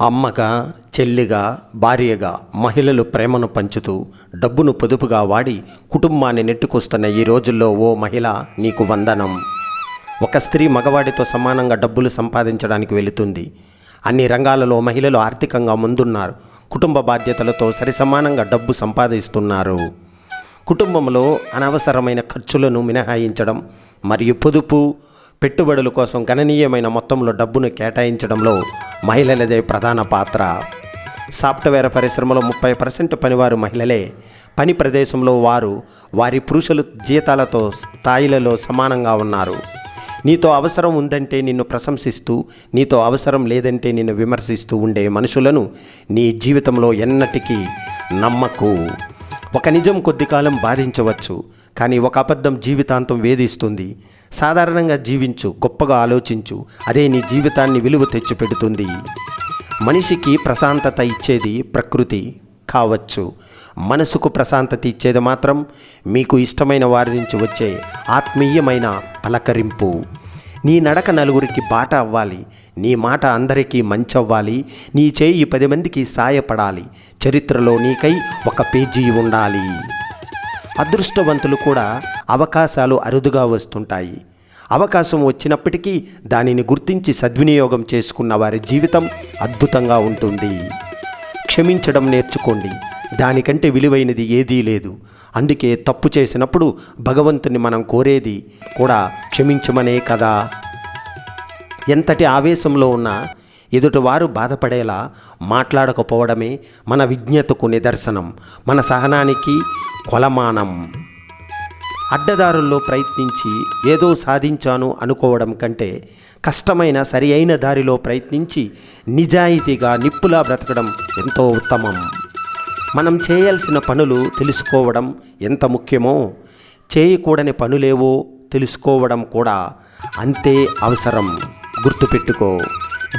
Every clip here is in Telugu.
అమ్మగా చెల్లిగా భార్యగా మహిళలు ప్రేమను పంచుతూ డబ్బును పొదుపుగా వాడి కుటుంబాన్ని నెట్టుకొస్తున్న ఈ రోజుల్లో ఓ మహిళ నీకు వందనం. ఒక స్త్రీ మగవాడితో సమానంగా డబ్బులు సంపాదించడానికి వెళుతుంది. అన్ని రంగాలలో మహిళలు ఆర్థికంగా ముందున్నారు. కుటుంబ బాధ్యతలతో సరిసమానంగా డబ్బు సంపాదిస్తున్నారు. కుటుంబంలో అనవసరమైన ఖర్చులను మినహాయించడం మరియు పొదుపు పెట్టుబడుల కోసం గణనీయమైన మొత్తంలో డబ్బును కేటాయించడంలో మహిళలదే ప్రధాన పాత్ర. సాఫ్ట్వేర్ పరిశ్రమలో ముప్పై పర్సెంట్ పనివారు మహిళలే. పని ప్రదేశంలో వారు వారి పురుషులు జీతాలతో స్థాయిలలో సమానంగా ఉన్నారు. నీతో అవసరం ఉందంటే నిన్ను ప్రశంసిస్తూ నీతో అవసరం లేదంటే నిన్ను విమర్శిస్తూ ఉండే మనుషులను నీ జీవితంలో ఎన్నటికీ నమ్మకు. ఒక నిజం కొద్ది కాలం బాధించవచ్చు కానీ ఒక అబద్ధం జీవితాంతం వేధిస్తుంది. సాధారణంగా జీవించు గొప్పగా ఆలోచించు అదే నీ జీవితాన్ని విలువ తెచ్చిపెడుతుంది. మనిషికి ప్రశాంతత ఇచ్చేది ప్రకృతి కావచ్చు. మనసుకు ప్రశాంతత ఇచ్చేది మాత్రం మీకు ఇష్టమైన వారి నుంచి వచ్చే ఆత్మీయమైన పలకరింపు. నీ నడక నలుగురికి బాట అవ్వాలి నీ మాట అందరికీ మంచవ్వాలి నీ చేయి పది మందికి సాయపడాలి చరిత్రలో నీకై ఒక పేజీ ఉండాలి. అదృష్టవంతులు కూడా అవకాశాలు అరుదుగా వస్తుంటాయి. అవకాశం వచ్చినప్పటికీ దానిని గుర్తించి సద్వినియోగం చేసుకున్న వారి జీవితం అద్భుతంగా ఉంటుంది. క్షమించడం నేర్చుకోండి. దానికంటే విలువైనది ఏదీ లేదు. అందుకే తప్పు చేసినప్పుడు భగవంతుని మనం కోరేది కూడా క్షమించమనే కదా. ఎంతటి ఆవేశంలో ఉన్నా ఎదుటివారు బాధపడేలా మాట్లాడకపోవడమే మన విజ్ఞతకు నిదర్శనం మన సహనానికి కొలమానం. అడ్డదారుల్లో ప్రయత్నించి ఏదో సాధించాను అనుకోవడం కంటే కష్టమైన సరి అయిన దారిలో ప్రయత్నించి నిజాయితీగా నిప్పులా బ్రతకడం ఎంతో ఉత్తమం. మనం చేయాల్సిన పనులు తెలుసుకోవడం ఎంత ముఖ్యమో? చేయకూడని పనులేవో తెలుసుకోవడం కూడా అంతే అవసరం. గుర్తుపెట్టుకో.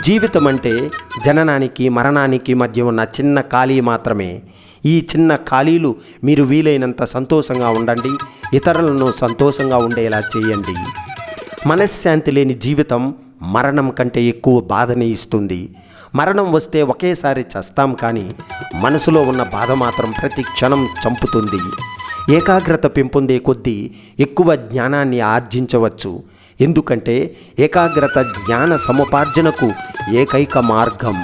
జీవితం అంటే జననానికి మరణానికి మధ్య ఉన్న చిన్న ఖాళీ మాత్రమే. ఈ చిన్న ఖాళీలు మీరు వీలైనంత సంతోషంగా ఉండండి ఇతరులను సంతోషంగా ఉండేలా చేయండి. మనశ్శాంతి లేని జీవితం మరణం కంటే ఎక్కువ బాధని ఇస్తుంది. మరణం వస్తే ఒకేసారి చస్తాం కానీ మనసులో ఉన్న బాధ మాత్రం ప్రతి క్షణం చంపుతుంది. ఏకాగ్రత పెంపొందే కొద్దీ ఎక్కువ జ్ఞానాన్ని ఆర్జించవచ్చు. ఎందుకంటే ఏకాగ్రత జ్ఞాన సముపార్జనకు ఏకైక మార్గం.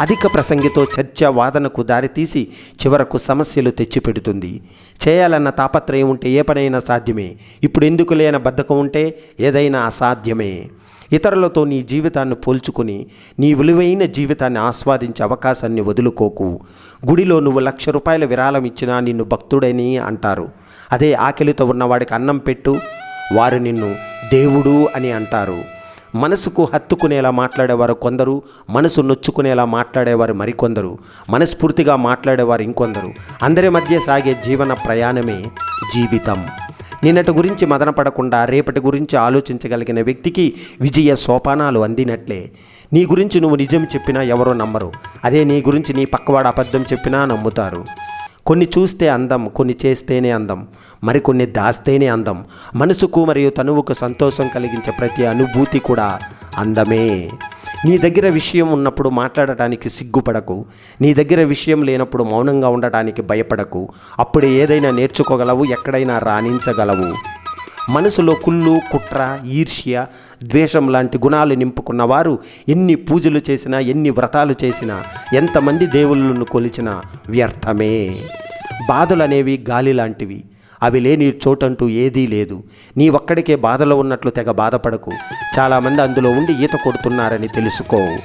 అధిక ప్రసంగితో చర్చ వాదనకు దారితీసి చివరకు సమస్యలు తెచ్చిపెడుతుంది. చేయాలన్న తాపత్రయం ఉంటే ఏ పనైనా సాధ్యమే. ఇప్పుడు ఎందుకు లేన బద్ధకం ఉంటే ఏదైనా అసాధ్యమే. ఇతరులతో నీ జీవితాన్ని పోల్చుకుని నీ విలువైన జీవితాన్ని ఆస్వాదించే అవకాశాన్ని వదులుకోకు. గుడిలో నువ్వు లక్ష రూపాయల విరాళం ఇచ్చినా నిన్ను భక్తుడని అంటారు. అదే ఆకలితో ఉన్నవాడికి అన్నం పెట్టు వారు నిన్ను దేవుడు అని అంటారు. మనసుకు హత్తుకునేలా మాట్లాడేవారు కొందరు మనసు నొచ్చుకునేలా మాట్లాడేవారు మరికొందరు మనస్ఫూర్తిగా మాట్లాడేవారు ఇంకొందరు. అందరి మధ్య సాగే జీవన ప్రయాణమే జీవితం. నిన్నటి గురించి మదనపడకుండా రేపటి గురించి ఆలోచించగలిగిన వ్యక్తికి విజయ సోపానాలు అందినట్లే. నీ గురించి నువ్వు నిజం చెప్పినా ఎవరో నమ్మరు. అదే నీ గురించి నీ పక్కవాడు అబద్ధం చెప్పినా నమ్ముతారు. కొన్ని చూస్తే అందం కొన్ని చేస్తేనే అందం మరికొన్ని దాస్తేనే అందం. మనసుకు మరియు తనువుకు సంతోషం కలిగించే ప్రతి అనుభూతి కూడా అందమే. నీ దగ్గర విషయం ఉన్నప్పుడు మాట్లాడటానికి సిగ్గుపడకు. నీ దగ్గర విషయం లేనప్పుడు మౌనంగా ఉండటానికి భయపడకు. అప్పుడు ఏదైనా నేర్చుకోగలవు ఎక్కడైనా రాణించగలవు. మనసులో కుళ్ళు కుట్ర ఈర్ష్య ద్వేషం లాంటి గుణాలు నింపుకున్న వారు ఎన్ని పూజలు చేసినా ఎన్ని వ్రతాలు చేసినా ఎంతమంది దేవుళ్ళను కొలిచినా వ్యర్థమే. బాధలు అనేవి గాలి లాంటివి. అవి లేని చోటంటూ ఏదీ లేదు. నీ ఒక్కడికే బాధలో ఉన్నట్లు తెగ బాధపడకు. చాలామంది అందులో ఉండి ఈత కొడుతున్నారని తెలుసుకో.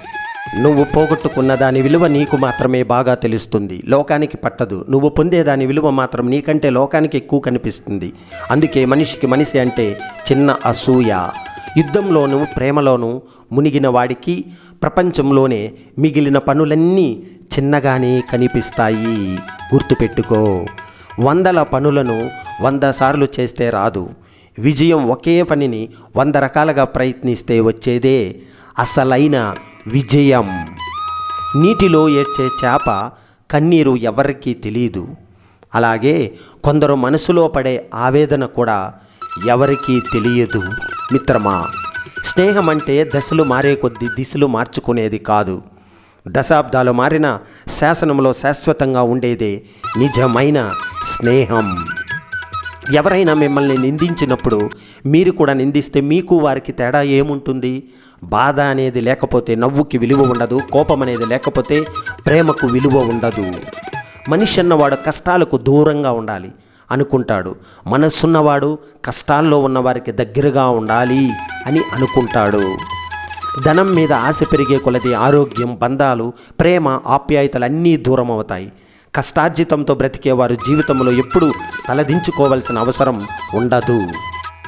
నువ్వు పోగొట్టుకున్న దాని విలువ నీకు మాత్రమే బాగా తెలుస్తుంది. లోకానికి పట్టదు. నువ్వు పొందే దాని విలువ మాత్రం నీకంటే లోకానికి ఎక్కువ కనిపిస్తుంది. అందుకే మనిషికి మనిషి అంటే చిన్న అసూయ. యుద్ధంలోనూ ప్రేమలోనూ మునిగిన వాడికి ప్రపంచంలోనే మిగిలిన పనులన్నీ చిన్నగానే కనిపిస్తాయి. గుర్తుపెట్టుకో. వందల పనులను వంద సార్లు చేస్తే రాదు. విజయం ఒకే పనిని వంద రకాలుగా ప్రయత్నిస్తే వచ్చేదే అసలైన విజయం. నీటిలో ఏడ్చే చేప కన్నీరు ఎవరికీ తెలియదు అలాగే కొందరు మనసులో పడే ఆవేదన కూడా ఎవరికీ తెలియదు. మిత్రమా స్నేహం అంటే దశలు మారే కొద్దీ దిశలు మార్చుకునేది కాదు. దశాబ్దాలు మారిన శాసనంలో శాశ్వతంగా ఉండేదే నిజమైన స్నేహం. ఎవరైనా మిమ్మల్ని నిందించినప్పుడు మీరు కూడా నిందిస్తే మీకు వారికి తేడా ఏముంటుంది? బాధ అనేది లేకపోతే నవ్వుకి విలువ ఉండదు కోపం అనేది లేకపోతే ప్రేమకు విలువ ఉండదు. మనిషి అన్నవాడు కష్టాలకు దూరంగా ఉండాలి అనుకుంటాడు. మనస్సున్నవాడు కష్టాల్లో ఉన్నవారికి దగ్గరగా ఉండాలి అని అనుకుంటాడు. ధనం మీద ఆశ పెరిగే కొలది ఆరోగ్యం బంధాలు ప్రేమ ఆప్యాయతలు అన్నీ దూరం అవుతాయి కష్టార్జితంతో బ్రతికేవారు జీవితంలో ఎప్పుడూ తలదించుకోవాల్సిన అవసరం ఉండదు.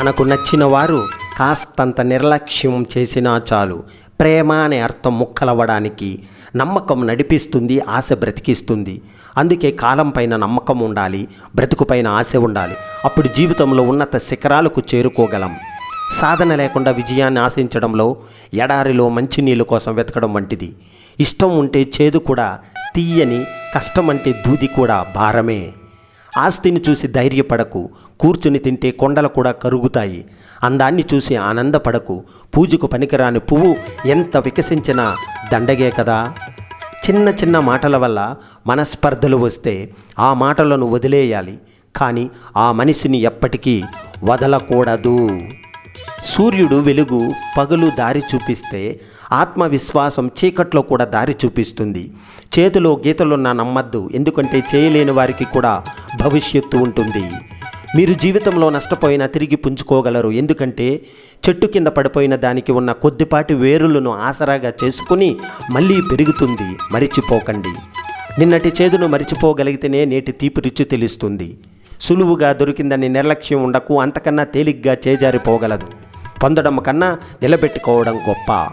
మనకు నచ్చిన వారు కాస్తంత నిర్లక్ష్యం చేసినా చాలు. ప్రేమ అనే అర్థం ముక్కలవ్వడానికి నమ్మకం నడిపిస్తుంది ఆశ బ్రతికిస్తుంది. అందుకే కాలం పైన నమ్మకం ఉండాలి బ్రతుకుపైన ఆశ ఉండాలి. అప్పుడు జీవితంలో ఉన్నత శిఖరాలకు చేరుకోగలం. సాధన లేకుండా విజయాన్ని ఆశించడంలో ఎడారిలో మంచినీళ్ళ కోసం వెతకడం వంటిది. ఇష్టం ఉంటే చేదు కూడా తీయని కష్టం అంటే దూది కూడా భారమే. ఆస్తిని చూసి ధైర్యపడకు కూర్చుని తింటే కొండలు కూడా కరుగుతాయి. అందాన్ని చూసి ఆనందపడకు పూజకు పనికిరాని పువ్వు ఎంత వికసించినా దండగే కదా. చిన్న చిన్న మాటల వల్ల మనస్పర్ధలు వస్తే ఆ మాటలను వదిలేయాలి. కానీ ఆ మనిషిని ఎప్పటికీ వదలకూడదు. సూర్యుడు వెలుగు పగలు దారి చూపిస్తే ఆత్మవిశ్వాసం చీకట్లో కూడా దారి చూపిస్తుంది. చేతిలో గీతలున్న నమ్మద్దు ఎందుకంటే చేయలేని వారికి కూడా భవిష్యత్తు ఉంటుంది. మీరు జీవితంలో నష్టపోయినా తిరిగి పుంజుకోగలరు ఎందుకంటే చెట్టు కింద పడిపోయిన దానికి ఉన్న కొద్దిపాటి వేరులను ఆసరాగా చేసుకుని మళ్ళీ పెరుగుతుంది మరిచిపోకండి. నిన్నటి చేదును మరిచిపోగలిగితేనే నేటి తీపి రుచి తెలుస్తుంది. సులువుగా దొరికిందని నిర్లక్ష్యం ఉండకు అంతకన్నా తేలిగ్గా చేజారిపోగలదు. పొందడం కన్నా నిలబెట్టుకోవడం గొప్ప.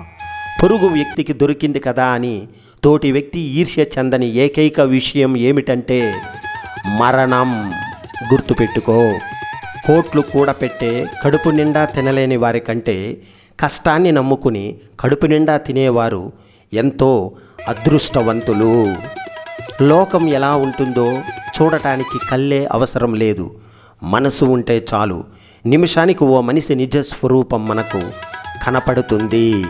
పొరుగు వ్యక్తికి దొరికింది కదా అని తోటి వ్యక్తి ఈర్ష్య చెందని ఏకైక విషయం ఏమిటంటే మరణం. గుర్తుపెట్టుకో. కోట్లు కూడా పెట్టే కడుపు నిండా తినలేని వారి కంటే కష్టాన్ని నమ్ముకుని కడుపు నిండా తినేవారు ఎంతో అదృష్టవంతులు. లోకం ఎలా ఉంటుందో చూడటానికి కళ్ళే అవసరం లేదు. మనసు ఉంటే చాలు. నిమిషానికి ఓ మనిషి నిజ స్వరూపం మనకు కనపడుతుంది.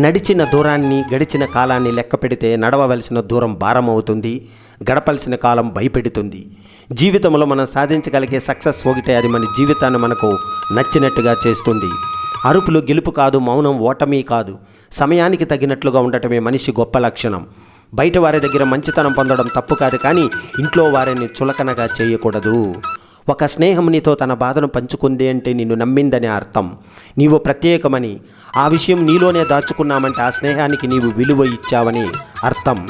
నడిచిన దూరాన్ని గడిచిన కాలాన్ని లెక్క పెడితే నడవవలసిన దూరం భారం అవుతుంది గడపలసిన కాలం భయపెడుతుంది. జీవితంలో మనం సాధించగలిగే సక్సెస్ ఒకటే అది మన జీవితాన్ని మనకు నచ్చినట్టుగా చేస్తుంది. అరుపులు గెలుపు కాదు మౌనం ఓటమి కాదు. సమయానికి తగినట్లుగా ఉండటమే మనిషి గొప్ప లక్షణం. బయట వారి దగ్గర మంచితనం పొందడం తప్పు కాదు కానీ ఇంట్లో వారిని చులకనగా చేయకూడదు. ఒక స్నేహం నీతో తన బాధను పంచుకుంది అంటే నిన్ను నమ్మిందని అర్థం. నీవు ప్రత్యేకమని ఆ విషయం నీలోనే దాచుకున్నామంటే ఆ స్నేహానికి నీవు విలువ ఇచ్చావని అర్థం.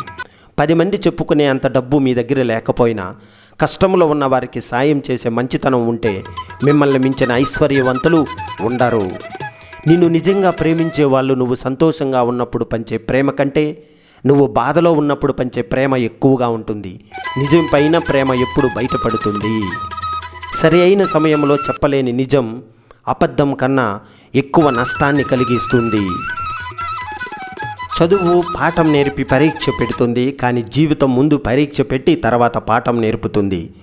పది మంది చెప్పుకునే అంత డబ్బు మీ దగ్గర లేకపోయినా కష్టంలో ఉన్న వారికి సాయం చేసే మంచితనం ఉంటే మిమ్మల్ని మించిన ఐశ్వర్యవంతులు ఉండరు. నిన్ను నిజంగా ప్రేమించే వాళ్ళు నువ్వు సంతోషంగా ఉన్నప్పుడు పంచే ప్రేమ కంటే నువ్వు బాధలో ఉన్నప్పుడు పంచే ప్రేమ ఎక్కువగా ఉంటుంది. నిజం పైన ప్రేమ ఎప్పుడు బయటపడుతుంది? సరి అయిన సమయంలో చెప్పలేని నిజం అబద్ధం కన్నా ఎక్కువ నష్టాన్ని కలిగిస్తుంది. చదువు పాఠం నేర్పి పరీక్ష పెడుతుంది కానీ జీవితం ముందు పరీక్ష పెట్టి తర్వాత పాఠం నేర్పుతుంది.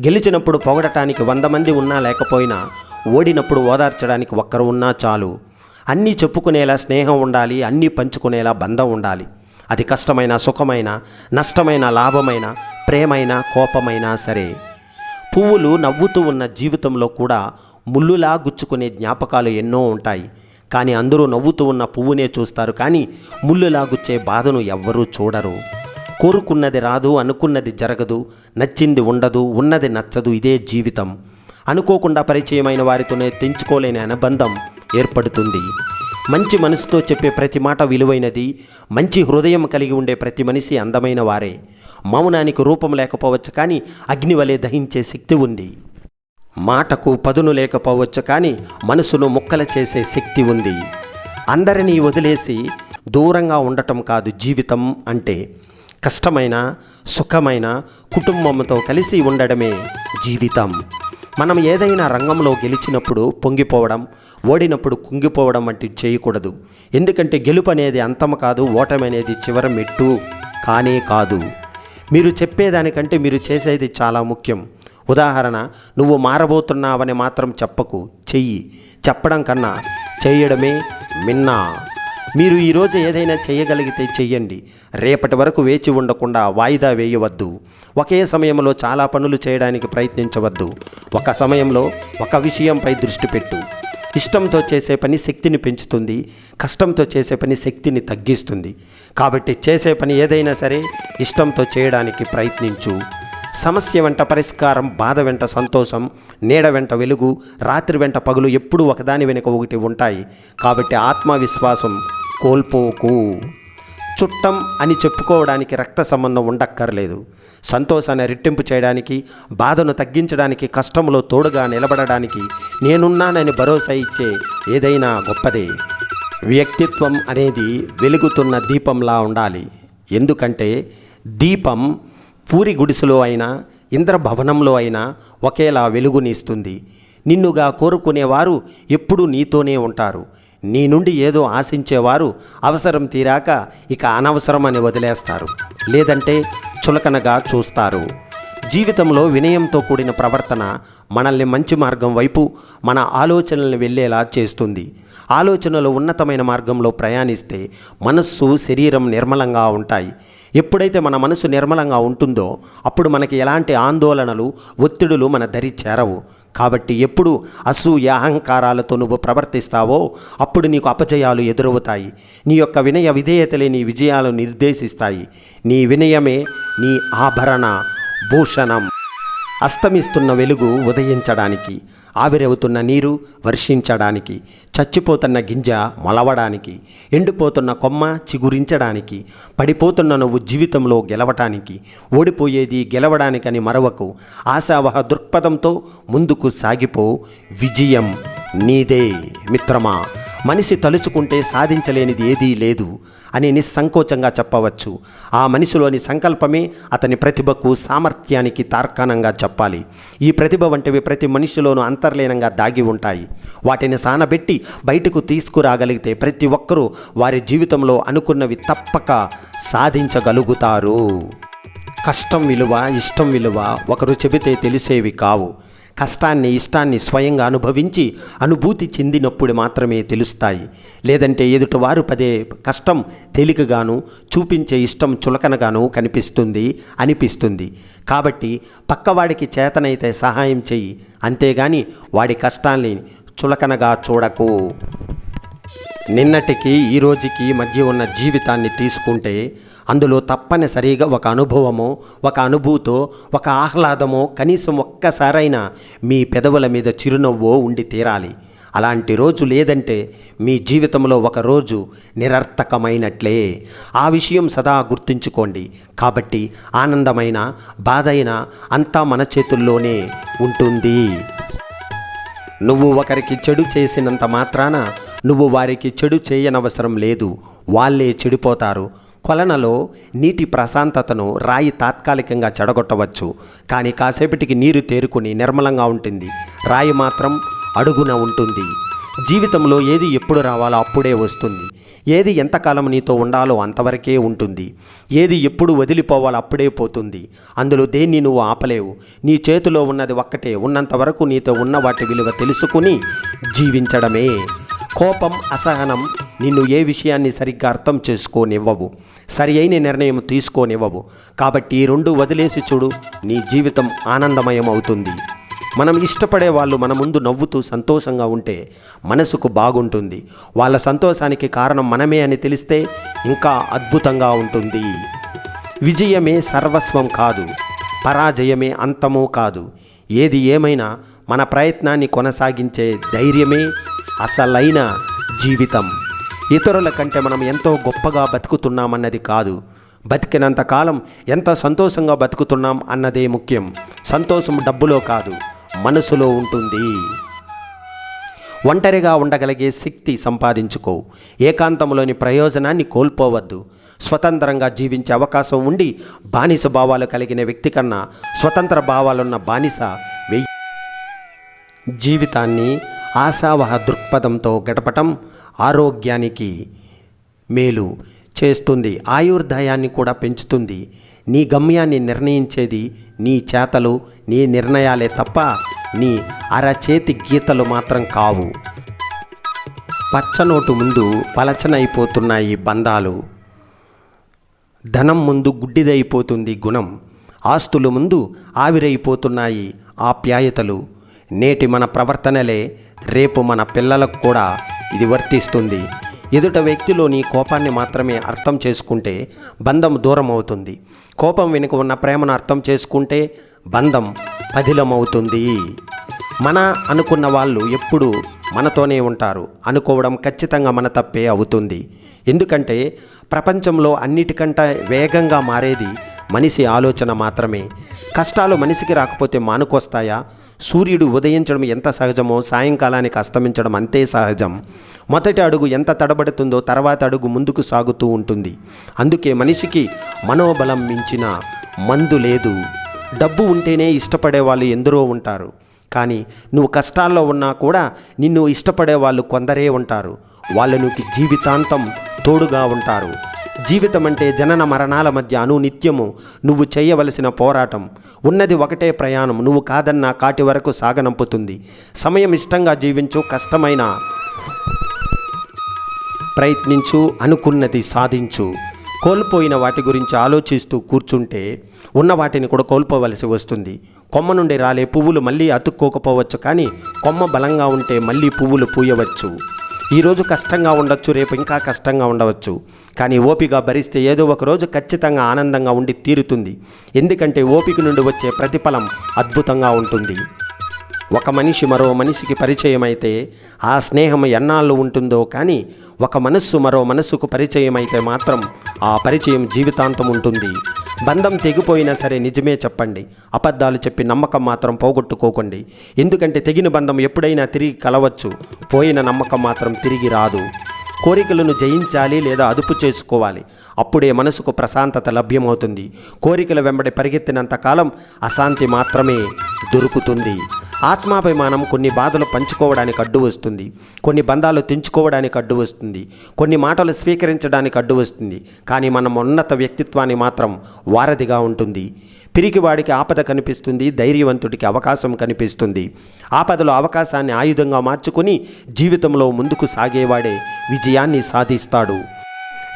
గెలిచినప్పుడు పొగడటానికి వంద మంది ఉన్నా లేకపోయినా ఓడినప్పుడు ఓదార్చడానికి ఒక్కరు ఉన్నా చాలు. అన్నీ చెప్పుకునేలా స్నేహం ఉండాలి అన్నీ పంచుకునేలా బంధం ఉండాలి. అది కష్టమైన సుఖమైన నష్టమైన లాభమైన ప్రేమైన కోపమైనా సరే. పువ్వులు నవ్వుతూ ఉన్న జీవితంలో కూడా ముళ్ళులా గుచ్చుకునే జ్ఞాపకాలు ఎన్నో ఉంటాయి. కానీ అందరూ నవ్వుతూ ఉన్న పువ్వునే చూస్తారు. కానీ ముళ్ళులా గుచ్చే బాధను ఎవ్వరూ చూడరు. కోరుకున్నది రాదు అనుకున్నది జరగదు నచ్చింది ఉండదు ఉన్నది నచ్చదు ఇదే జీవితం. అనుకోకుండా పరిచయమైన వారితోనే తెంచుకోలేని అనుబంధం ఏర్పడుతుంది. మంచి మనసుతో చెప్పే ప్రతి మాట విలువైనది మంచి హృదయం కలిగి ఉండే ప్రతి మనిషి అందమైన వారే. మౌనానికి రూపం లేకపోవచ్చు కానీ అగ్ని వలె దహించే శక్తి ఉంది. మాటకు పదును లేకపోవచ్చు కానీ మనసును ముక్కల చేసే శక్తి ఉంది. అందరినీ వదిలేసి దూరంగా ఉండటం కాదు జీవితం అంటే. కష్టమైన సుఖమైన కుటుంబంతో కలిసి ఉండడమే జీవితం. మనం ఏదైనా రంగంలో గెలిచినప్పుడు పొంగిపోవడం ఓడినప్పుడు కుంగిపోవడం వంటివి చేయకూడదు. ఎందుకంటే గెలుపు అనేది అంతం కాదు ఓటమి అనేది చివరి మెట్టు కానే కాదు. మీరు చెప్పేదానికంటే మీరు చేసేది చాలా ముఖ్యం. ఉదాహరణ నువ్వు మారబోతున్నావని మాత్రం చెప్పకు చెయ్యి. చెప్పడం కన్నా చేయడమే మిన్నా. మీరు ఈరోజు ఏదైనా చేయగలిగితే చెయ్యండి. రేపటి వరకు వేచి ఉండకుండా వాయిదా వేయవద్దు. ఒకే సమయంలో చాలా పనులు చేయడానికి ప్రయత్నించవద్దు. ఒక సమయంలో ఒక విషయంపై దృష్టి పెట్టు. ఇష్టంతో చేసే పని శక్తిని పెంచుతుంది. కష్టంతో చేసే పని శక్తిని తగ్గిస్తుంది. కాబట్టి చేసే పని ఏదైనా సరే ఇష్టంతో చేయడానికి ప్రయత్నించు. సమస్య వెంట పరిష్కారం బాధ వెంట సంతోషం నీడ వెంట వెలుగు రాత్రి వెంట పగులు ఎప్పుడూ ఒకదాని వెనుక ఒకటి ఉంటాయి. కాబట్టి ఆత్మవిశ్వాసం కోల్పోకు. చుట్టం అని చెప్పుకోవడానికి రక్త సంబంధం ఉండక్కర్లేదు. సంతోషాన్ని రెట్టింపు చేయడానికి బాధను తగ్గించడానికి కష్టంలో తోడుగా నిలబడడానికి నేనున్నానని భరోసా ఇచ్చే ఏదైనా గొప్పదే. వ్యక్తిత్వం అనేది వెలుగుతున్న దీపంలా ఉండాలి. ఎందుకంటే దీపం పూరి గుడిసెలో అయినా ఇంద్రభవనంలో అయినా ఒకేలా వెలుగునిస్తుంది. నిన్నుగా కోరుకునేవారు ఎప్పుడూ నీతోనే ఉంటారు. నీ నుండి ఏదో ఆశించేవారు అవసరం తీరాక ఇక అనవసరం అని వదిలేస్తారు. లేదంటే చులకనగా చూస్తారు. జీవితంలో వినయంతో కూడిన ప్రవర్తన మనల్ని మంచి మార్గం వైపు మన ఆలోచనల్ని వెళ్ళేలా చేస్తుంది. ఆలోచనలు ఉన్నతమైన మార్గంలో ప్రయాణిస్తే మనస్సు శరీరం నిర్మలంగా ఉంటాయి. ఎప్పుడైతే మన మనసు నిర్మలంగా ఉంటుందో అప్పుడు మనకి ఎలాంటి ఆందోళనలు ఒత్తిడులు మన దరి చేరవు. కాబట్టి ఎప్పుడు అసూయ అహంకారాలతో నువ్వు ప్రవర్తిస్తావో అప్పుడు నీకు అపజయాలు ఎదురవుతాయి. నీ యొక్క వినయ విధేయతలే నీ విజయాలు నిర్దేశిస్తాయి. నీ వినయమే నీ ఆభరణ. భూషణం. అస్తమిస్తున్న వెలుగు ఉదయించడానికి ఆవిరవుతున్న నీరు వర్షించడానికి చచ్చిపోతున్న గింజ మొలవడానికి ఎండిపోతున్న కొమ్మ చిగురించడానికి పడిపోతున్న నువ్వు జీవితంలో గెలవటానికి ఓడిపోయేది గెలవడానికని మరవకు ఆశావహ దృక్పథంతో ముందుకు సాగిపో విజయం నీదే మిత్రమా. మనిషి తలుచుకుంటే సాధించలేనిది ఏదీ లేదు అని నిస్సంకోచంగా చెప్పవచ్చు. ఆ మనిషిలోని సంకల్పమే అతని ప్రతిభకు సామర్థ్యానికి తార్కాణంగా చెప్పాలి. ఈ ప్రతిభ వంటివి ప్రతి మనిషిలోనూ అంతర్లీనంగా దాగి ఉంటాయి. వాటిని సానబెట్టి బయటకు తీసుకురాగలిగితే ప్రతి ఒక్కరూ వారి జీవితంలో అనుకున్నవి తప్పక సాధించగలుగుతారు. కష్టం విలువ ఇష్టం విలువ ఒకరు చెబితే తెలిసేవి కావు. కష్టాన్ని ఇష్టాన్ని స్వయంగా అనుభవించి అనుభూతి చెందినప్పుడు మాత్రమే తెలుస్తాయి. లేదంటే ఎదుటివారు పదే కష్టం తేలికగాను చూపించే ఇష్టం చులకనగాను కనిపిస్తుంది అనిపిస్తుంది. కాబట్టి పక్కవాడికి చేతనైతే సహాయం చెయ్యి. అంతేగాని వాడి కష్టాన్ని చులకనగా చూడకు. నిన్నటికి ఈ రోజుకి మధ్య ఉన్న జీవితాన్ని తీసుకుంటే అందులో తప్పనిసరిగా ఒక అనుభవమో ఒక అనుభూతో ఒక ఆహ్లాదమో కనీసం ఒక్కసారైనా మీ పెదవుల మీద చిరునవ్వో ఉండి తీరాలి. అలాంటి రోజు లేదంటే మీ జీవితంలో ఒక రోజు నిరర్థకమైనట్లే. ఆ విషయం సదా గుర్తుంచుకోండి. కాబట్టి ఆనందమైన బాధైన అంతా మన చేతుల్లోనే ఉంటుంది. నువ్వు ఒకరికి చెడు చేసినంత మాత్రాన నువ్వు వారికి చెడు చేయనవసరం లేదు. వాళ్ళే చెడిపోతారు. కొలనలో నీటి ప్రశాంతతను రాయి తాత్కాలికంగా చెడగొట్టవచ్చు. కానీ కాసేపటికి నీరు తేరుకుని నిర్మలంగా ఉంటుంది. రాయి మాత్రం అడుగున ఉంటుంది. జీవితంలో ఏది ఎప్పుడు రావాలో అప్పుడే వస్తుంది. ఏది ఎంతకాలం నీతో ఉండాలో అంతవరకే ఉంటుంది. ఏది ఎప్పుడు వదిలిపోవాలో అప్పుడే పోతుంది. అందులో దేన్ని నువ్వు ఆపలేవు. నీ చేతిలో ఉన్నది ఒక్కటే. ఉన్నంత వరకు నీతో ఉన్న వాటి విలువ తెలుసుకుని జీవించడమే. కోపం అసహనం నిన్ను ఏ విషయాన్ని సరిగ్గా అర్థం చేసుకోనివ్వవు. సరి అయిన నిర్ణయం తీసుకోనివ్వవు. కాబట్టి ఈ రెండు వదిలేసి చూడు నీ జీవితం ఆనందమయం అవుతుంది మనం ఇష్టపడే వాళ్ళు మన ముందు నవ్వుతూ సంతోషంగా ఉంటే మనసుకు బాగుంటుంది. వాళ్ళ సంతోషానికి కారణం మనమే అని తెలిస్తే ఇంకా అద్భుతంగా ఉంటుంది. విజయమే సర్వస్వం కాదు పరాజయమే అంతమూ కాదు. ఏది ఏమైనా మన ప్రయత్నాన్ని కొనసాగించే ధైర్యమే అసలైన జీవితం. ఇతరుల కంటే మనం ఎంతో గొప్పగా బతుకుతున్నామన్నది కాదు. బతికినంత కాలం ఎంత సంతోషంగా బతుకుతున్నాం అన్నదే ముఖ్యం. సంతోషం డబ్బులో కాదు మనసులో ఉంటుంది. ఒంటరిగా ఉండగలిగే శక్తి సంపాదించుకో. ఏకాంతంలోని ప్రయోజనాన్ని కోల్పోవద్దు. స్వతంత్రంగా జీవించే అవకాశం ఉండి బానిస భావాలు కలిగిన వ్యక్తి కన్నా స్వతంత్ర భావాలున్న బానిస వెయ్యి జీవితాన్ని ఆశావహ దృక్పథంతో గడపటం ఆరోగ్యానికి మేలు చేస్తుంది. ఆయుర్దాయాన్ని కూడా పెంచుతుంది. నీ గమ్యాన్ని నిర్ణయించేది నీ చేతలు నీ నిర్ణయాలే తప్ప నీ అరచేతి గీతలు మాత్రం కావు. పచ్చనోటు ముందు పలచనైపోతున్నాయి బంధాలు. ధనం ముందు గుడ్డిదైపోతుంది గుణం. ఆస్తుల ముందు ఆవిరైపోతున్నాయి ఆప్యాయతలు. నేటి మన ప్రవర్తనలే రేపు మన పిల్లలకు కూడా ఇది వర్తిస్తుంది. ఎదుట వ్యక్తిలోని కోపాన్ని మాత్రమే అర్థం చేసుకుంటే బంధం దూరం అవుతుంది కోపం వెనుక ఉన్న ప్రేమను అర్థం చేసుకుంటే బంధం పదిలమవుతుంది. మన అనుకున్న వాళ్ళు ఎప్పుడూ మనతోనే ఉంటారు. అనుకోవడం ఖచ్చితంగా మన తప్పే అవుతుంది. ఎందుకంటే ప్రపంచంలో అన్నిటికంటే వేగంగా మారేది మనిషి ఆలోచన మాత్రమే. కష్టాలు మనిషికి రాకపోతే మానుకొస్తాయా? సూర్యుడు ఉదయించడం ఎంత సహజమో సాయంకాలానికి అస్తమించడం అంతే సహజం. మొదటి అడుగు ఎంత తడబడుతుందో తర్వాత అడుగు ముందుకు సాగుతూ ఉంటుంది. అందుకే మనిషికి మనోబలం మించిన మందు లేదు. డబ్బు ఉంటేనే ఇష్టపడే వాళ్ళు ఎందరో ఉంటారు. కానీ నువ్వు కష్టాల్లో ఉన్నా కూడా నిన్ను ఇష్టపడే వాళ్ళు కొందరే ఉంటారు. వాళ్ళ నీకు జీవితాంతం తోడుగా ఉంటారు. జీవితం అంటే జనన మరణాల మధ్య అనునిత్యము. నువ్వు చేయవలసిన పోరాటం. ఉన్నది ఒకటే ప్రయాణం. నువ్వు కాదన్నా కాటి వరకు సాగనంపుతుంది. సమయం ఇష్టంగా జీవించు కష్టమైన ప్రయత్నించు అనుకున్నది సాధించు. కోల్పోయిన వాటి గురించి ఆలోచిస్తూ కూర్చుంటే ఉన్న వాటిని కూడా కోల్పోవలసి వస్తుంది. కొమ్మ నుండి రాలే పువ్వులు మళ్ళీ అతుక్కోకపోవచ్చు కానీ కొమ్మ బలంగా ఉంటే మళ్ళీ పువ్వులు పూయవచ్చు. ఈరోజు కష్టంగా ఉండొచ్చు రేపు ఇంకా కష్టంగా ఉండవచ్చు. కానీ ఓపిక భరిస్తే ఏదో ఒక రోజు ఖచ్చితంగా ఆనందంగా ఉండి తీరుతుంది. ఎందుకంటే ఓపిక నుండి వచ్చే ప్రతిఫలం అద్భుతంగా ఉంటుంది. ఒక మనిషి మరో మనిషికి పరిచయం అయితే ఆ స్నేహం ఎన్నాళ్ళు ఉంటుందో కానీ ఒక మనస్సు మరో మనస్సుకు పరిచయం అయితే మాత్రం ఆ పరిచయం జీవితాంతం ఉంటుంది. బంధం తెగిపోయినా సరే నిజమే చెప్పండి. అబద్ధాలు చెప్పి నమ్మకం మాత్రం పోగొట్టుకోకండి. ఎందుకంటే తెగిన బంధం ఎప్పుడైనా తిరిగి కలవచ్చు. పోయిన నమ్మకం మాత్రం తిరిగి రాదు. కోరికలను జయించాలి లేదా అదుపు చేసుకోవాలి. అప్పుడే మనసుకు ప్రశాంతత లభ్యమవుతుంది. కోరికల వెంబడి పరిగెత్తినంత కాలం అశాంతి మాత్రమే దొరుకుతుంది. ఆత్మాభిమానం కొన్ని బాధలు పంచుకోవడానికి అడ్డు వస్తుంది. కొన్ని బంధాలు తెంచుకోవడానికి అడ్డు వస్తుంది. కొన్ని మాటలు స్వీకరించడానికి అడ్డు వస్తుంది. కానీ మనం ఉన్నత వ్యక్తిత్వాన్ని మాత్రం వారధిగా ఉంటుంది. పిరికివాడికి ఆపద కనిపిస్తుంది. ధైర్యవంతుడికి అవకాశం కనిపిస్తుంది. ఆపదలో అవకాశాన్ని ఆయుధంగా మార్చుకొని జీవితంలో ముందుకు సాగేవాడే విజయాన్ని సాధిస్తాడు.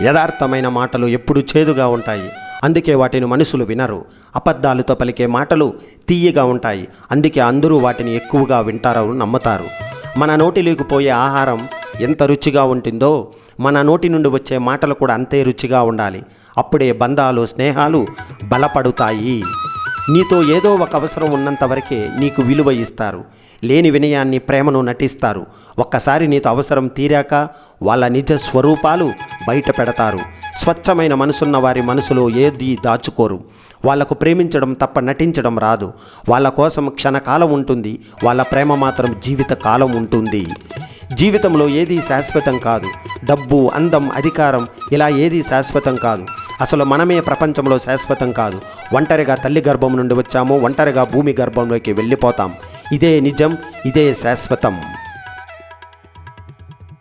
యథార్థమైన మాటలు ఎప్పుడు చేదుగా ఉంటాయి. అందుకే వాటిని మనుషులు వినరు. అబద్ధాలతో పలికే మాటలు తీయగా ఉంటాయి. అందుకే అందరూ వాటిని ఎక్కువగా వింటారు నమ్ముతారు. మన నోటిలోకి పోయే ఆహారం ఎంత రుచిగా ఉంటుందో మన నోటి నుండి వచ్చే మాటలు కూడా అంతే రుచిగా ఉండాలి. అప్పుడే బంధాలు స్నేహాలు బలపడుతాయి. నీతో ఏదో ఒక అవసరం ఉన్నంత వరకే నీకు విలువ ఇస్తారు. లేని వినయాన్ని ప్రేమను నటిస్తారు. ఒక్కసారి నీతో అవసరం తీరాక వాళ్ళ నిజ స్వరూపాలు బయట పెడతారు. స్వచ్ఛమైన మనసున్న వారి మనసులో ఏది దాచుకోరు. వాళ్ళకు ప్రేమించడం తప్ప నటించడం రాదు. వాళ్ళ కోసం క్షణకాలం ఉంటుంది. వాళ్ళ ప్రేమ మాత్రం జీవిత కాలం ఉంటుంది. జీవితంలో ఏది శాశ్వతం కాదు. డబ్బు అందం అధికారం ఇలా ఏది శాశ్వతం కాదు. అసలు మనమే ప్రపంచంలో శాశ్వతం కాదు. ఒంటరిగా తల్లి గర్భం నుండి వచ్చాము ఒంటరిగా భూమి గర్భంలోకి వెళ్ళిపోతాం. ఇదే నిజం ఇదే శాశ్వతం.